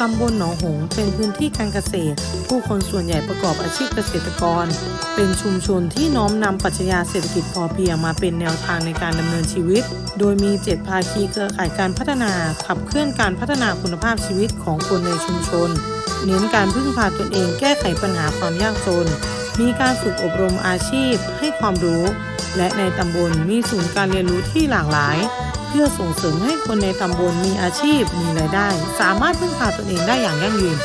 ตำบลหนองหงเป็นพื้นที่การเกษตร ผู้คนส่วนใหญ่ประกอบอาชีพเกษตรกร เป็นชุมชนที่น้อมนำปรัชญาเศรษฐกิจพอเพียงมาเป็นแนวทางในการดำเนินชีวิต โดยมีเจ็ดภาคีเครือข่ายการพัฒนาขับเคลื่อนการพัฒนาคุณภาพชีวิตของคนในชุมชน เน้นการพึ่งพาตนเองแก้ไขปัญหาความยากจน มีการฝึกอบรมอาชีพให้ความรู้ และในตำบลมีศูนย์การเรียนรู้ที่หลากหลาย เพื่อส่งเสริมให้คนในตำบลมีอาชีพมีรายได้ สามารถพึ่งพาตนเองได้อย่างยั่งยืน